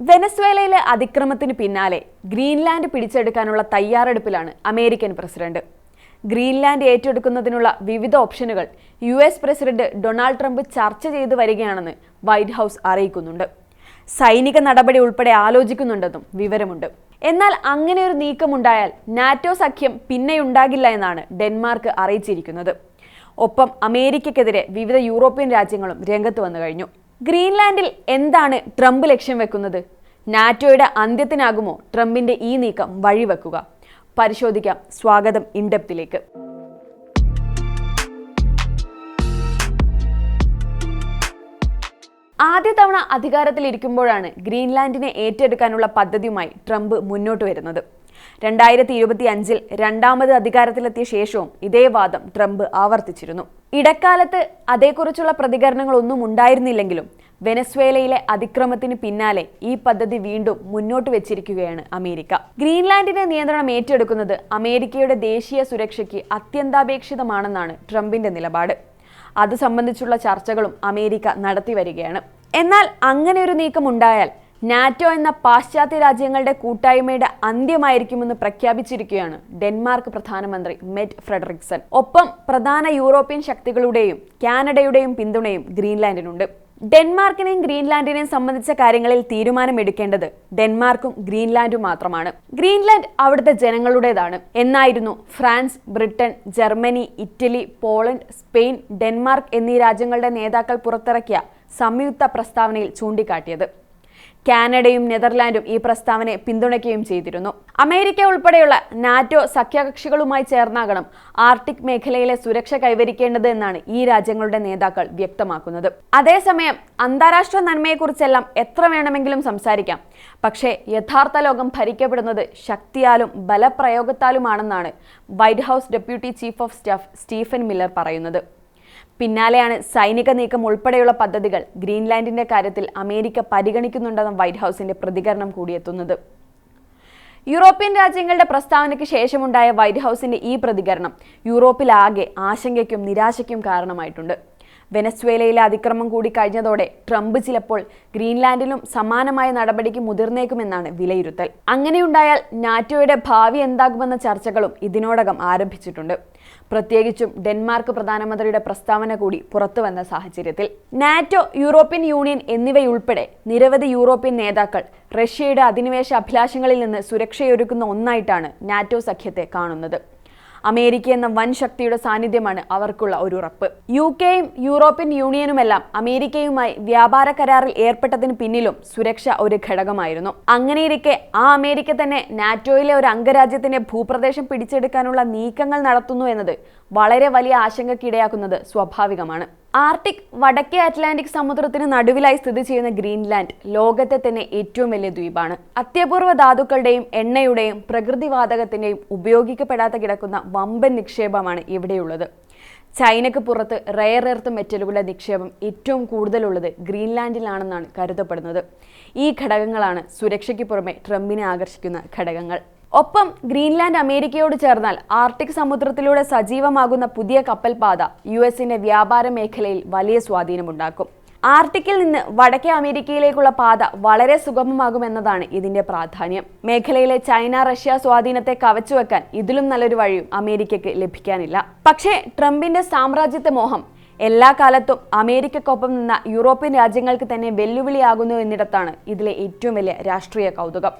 വെനസ്വേലയിലെ അതിക്രമത്തിന് പിന്നാലെ ഗ്രീൻലാൻഡ് പിടിച്ചെടുക്കാനുള്ള തയ്യാറെടുപ്പിലാണ് American president. Greenland ഏറ്റെടുക്കുന്നതിനുള്ള വിവിധ ഓപ്ഷനുകൾ U S president Donald Trump ചർച്ച ചെയ്തു വരികയാണെന്ന് വൈറ്റ് ഹൗസ് അറിയിക്കുന്നുണ്ട്. സൈനിക നടപടി ഉൾപ്പെടെ ആലോചിക്കുന്നുണ്ടെന്നും വിവരമുണ്ട്. എന്നാൽ അങ്ങനെ ഒരു നീക്കമുണ്ടായാൽ നാറ്റോ സഖ്യം പിന്നെയുണ്ടാകില്ല എന്നാണ് ഡെൻമാർക്ക് അറിയിച്ചിരിക്കുന്നത്. ഒപ്പം അമേരിക്കക്കെതിരെ വിവിധ യൂറോപ്യൻ രാജ്യങ്ങളും രംഗത്ത് വന്നു കഴിഞ്ഞു. ഗ്രീൻലാൻഡിൽ എന്താണ് ട്രംപ് ലക്ഷ്യം വെക്കുന്നത്? നാറ്റോയുടെ അന്ത്യത്തിനാകുമോ ട്രംപിന്റെ ഈ നീക്കം വഴിവെക്കുക? പരിശോധിക്കാം സ്വാഗതം ഇൻഡെപ്തിലേക്ക്. ആദ്യ തവണ അധികാരത്തിലിരിക്കുമ്പോഴാണ് ഗ്രീൻലാൻഡിനെ ഏറ്റെടുക്കാനുള്ള പദ്ധതിയുമായി ട്രംപ് മുന്നോട്ട് വരുന്നത്. രണ്ടായിരത്തി ഇരുപത്തി അഞ്ചിൽ രണ്ടാമത് അധികാരത്തിലെത്തിയ ശേഷവും ഇതേ വാദം ട്രംപ് ആവർത്തിച്ചിരുന്നു. ഇടക്കാലത്ത് അതേക്കുറിച്ചുള്ള പ്രതികരണങ്ങളൊന്നും ഉണ്ടായിരുന്നില്ലെങ്കിലും വെനസ്വേലയിലെ അതിക്രമത്തിന് പിന്നാലെ ഈ പദ്ധതി വീണ്ടും മുന്നോട്ട് വെച്ചിരിക്കുകയാണ് അമേരിക്ക. ഗ്രീൻലാൻഡിന്റെ നിയന്ത്രണം ഏറ്റെടുക്കുന്നത് അമേരിക്കയുടെ ദേശീയ സുരക്ഷയ്ക്ക് അത്യന്താപേക്ഷിതമാണെന്നാണ് ട്രംപിന്റെ നിലപാട്. അത് സംബന്ധിച്ചുള്ള ചർച്ചകളും അമേരിക്ക നടത്തി വരികയാണ് എന്നാൽ അങ്ങനെ ഒരു നീക്കം ഉണ്ടായാൽ നാറ്റോ എന്ന പാശ്ചാത്യ രാജ്യങ്ങളുടെ കൂട്ടായ്മയുടെ അന്ത്യമായിരിക്കുമെന്ന് പ്രഖ്യാപിച്ചിരിക്കുകയാണ് ഡെൻമാർക്ക് പ്രധാനമന്ത്രി മെറ്റ് ഫ്രെഡറിക്സൺ. ഒപ്പം പ്രധാന യൂറോപ്യൻ ശക്തികളുടെയും കാനഡയുടെയും പിന്തുണയും ഗ്രീൻലാൻഡിനുണ്ട്. ഡെൻമാർക്കിനെയും ഗ്രീൻലാൻഡിനെയും സംബന്ധിച്ച കാര്യങ്ങളിൽ തീരുമാനമെടുക്കേണ്ടത് ഡെൻമാർക്കും ഗ്രീൻലാൻഡും മാത്രമാണ്. ഗ്രീൻലാൻഡ് അവിടുത്തെ ജനങ്ങളുടേതാണ്. എന്നായിരുന്നു France Britain Germany Italy Poland Spain Denmark എന്നീ രാജ്യങ്ങളുടെ നേതാക്കൾ പുറത്തിറക്കിയ സംയുക്ത പ്രസ്താവനയിൽ ചൂണ്ടിക്കാട്ടിയത്. കാനഡയും നെതർലാൻഡും ഈ പ്രസ്താവനയെ പിന്തുണയ്ക്കുകയും ചെയ്തിരുന്നു. അമേരിക്ക ഉൾപ്പെടെയുള്ള നാറ്റോ സഖ്യകക്ഷികളുമായി ചേർന്നാകണം ആർട്ടിക് മേഖലയിലെ സുരക്ഷ കൈവരിക്കേണ്ടത് എന്നാണ് ഈ രാജ്യങ്ങളുടെ നേതാക്കൾ വ്യക്തമാക്കുന്നത്. അതേസമയം അന്താരാഷ്ട്ര നന്മയെക്കുറിച്ചെല്ലാം എത്ര വേണമെങ്കിലും സംസാരിക്കാം. പക്ഷേ യഥാർത്ഥ ലോകം ഭരിക്കപ്പെടുന്നത് ശക്തിയാലും ബലപ്രയോഗത്താലുമാണെന്നാണ് White House deputy chief of staff Stephen Miller പറയുന്നത്. പിന്നാലെയാണ് സൈനിക നീക്കം ഉൾപ്പെടെയുള്ള പദ്ധതികൾ ഗ്രീൻലാൻഡിന്റെ കാര്യത്തിൽ അമേരിക്ക പരിഗണിക്കുന്നുണ്ടെന്ന വൈറ്റ് ഹൗസിന്റെ പ്രതികരണം കൂടിയെത്തുന്നത്. യൂറോപ്യൻ രാജ്യങ്ങളുടെ പ്രസ്താവനയ്ക്ക് ശേഷമുണ്ടായ വൈറ്റ് ഹൗസിന്റെ ഈ പ്രതികരണം യൂറോപ്പിലാകെ ആശങ്കയ്ക്കും നിരാശയ്ക്കും കാരണമായിട്ടുണ്ട്. വെനസ്വേലയിലെ അതിക്രമം കൂടി കഴിഞ്ഞതോടെ ട്രംപ് ചിലപ്പോൾ ഗ്രീൻലാൻഡിലും സമാനമായ നടപടിക്ക് മുതിർന്നേക്കുമെന്നാണ് വിലയിരുത്തൽ. അങ്ങനെയുണ്ടായാൽ നാറ്റോയുടെ ഭാവി എന്താകുമെന്ന ചർച്ചകളും ഇതിനോടകം ആരംഭിച്ചിട്ടുണ്ട്. പ്രത്യേകിച്ചും ഡെൻമാർക്ക് പ്രധാനമന്ത്രിയുടെ പ്രസ്താവന കൂടി പുറത്തുവന്ന സാഹചര്യത്തിൽ. നാറ്റോ യൂറോപ്യൻ യൂണിയൻ എന്നിവയുൾപ്പെടെ നിരവധി യൂറോപ്യൻ നേതാക്കൾ റഷ്യയുടെ അധിനിവേശ അഭിലാഷങ്ങളിൽ നിന്ന് സുരക്ഷയൊരുക്കുന്ന ഒന്നായിട്ടാണ് നാറ്റോ സഖ്യത്തെ കാണുന്നത്. അമേരിക്ക എന്ന വൻ ശക്തിയുടെ സാന്നിധ്യമാണ് അവർക്കുള്ള ഒരു ഉറപ്പ്. യു കെയും യൂറോപ്യൻ യൂണിയനുമെല്ലാം അമേരിക്കയുമായി വ്യാപാര കരാറിൽ ഏർപ്പെട്ടതിന് പിന്നിലും സുരക്ഷ ഒരു ഘടകമായിരുന്നു. അങ്ങനെയിരിക്കെ ആ അമേരിക്ക തന്നെ നാറ്റോയിലെ ഒരു അംഗരാജ്യത്തിന്റെ ഭൂപ്രദേശം പിടിച്ചെടുക്കാനുള്ള നീക്കങ്ങൾ നടത്തുന്നു എന്നത് വളരെ വലിയ ആശങ്കക്കിടയാക്കുന്നത് സ്വാഭാവികമാണ്. ആർട്ടിക് വടക്കേ അറ്റ്ലാന്റിക് സമുദ്രത്തിന് നടുവിലായി സ്ഥിതി ചെയ്യുന്ന ഗ്രീൻലാൻഡ് ലോകത്തെ തന്നെ ഏറ്റവും വലിയ ദ്വീപാണ്. അത്യപൂർവ ധാതുക്കളുടെയും എണ്ണയുടെയും പ്രകൃതിവാതകത്തിന്റെയും ഉപയോഗിക്കപ്പെടാതെ കിടക്കുന്ന വമ്പൻ നിക്ഷേപമാണ് ഇവിടെയുള്ളത്. ചൈനയ്ക്ക് പുറത്ത് റയർ എർത്ത് മെറ്റലുകളുടെ നിക്ഷേപം ഏറ്റവും കൂടുതലുള്ളത് ഗ്രീൻലാൻഡിലാണെന്നാണ് കരുതപ്പെടുന്നത്. ഈ ഘടകങ്ങളാണ് സുരക്ഷയ്ക്ക് പുറമെ ട്രംപിനെ ആകർഷിക്കുന്ന ഘടകങ്ങൾ. ഒപ്പം ഗ്രീൻലാൻഡ് അമേരിക്കയോട് ചേർന്നാൽ ആർട്ടിക് സമുദ്രത്തിലൂടെ സജീവമാകുന്ന പുതിയ കപ്പൽപാത യു എസിന്റെ വ്യാപാര മേഖലയിൽ വലിയ സ്വാധീനമുണ്ടാക്കും. ആർട്ടിക്കിൽ നിന്ന് വടക്കേ അമേരിക്കയിലേക്കുള്ള പാത വളരെ സുഗമമാകുമെന്നതാണ് ഇതിന്റെ പ്രാധാന്യം. മേഖലയിലെ ചൈന റഷ്യ സ്വാധീനത്തെ കവച്ചുവെക്കാൻ ഇതിലും നല്ലൊരു വഴിയും അമേരിക്കയ്ക്ക് ലഭിക്കാനില്ല. പക്ഷേ ട്രംപിന്റെ സാമ്രാജ്യത്തെ മോഹം എല്ലാ കാലത്തും അമേരിക്കക്കൊപ്പം നിന്ന യൂറോപ്യൻ രാജ്യങ്ങൾക്ക് തന്നെ വെല്ലുവിളിയാകുന്നു എന്നിടത്താണ് ഇതിലെ ഏറ്റവും വലിയ രാഷ്ട്രീയ കൗതുകം.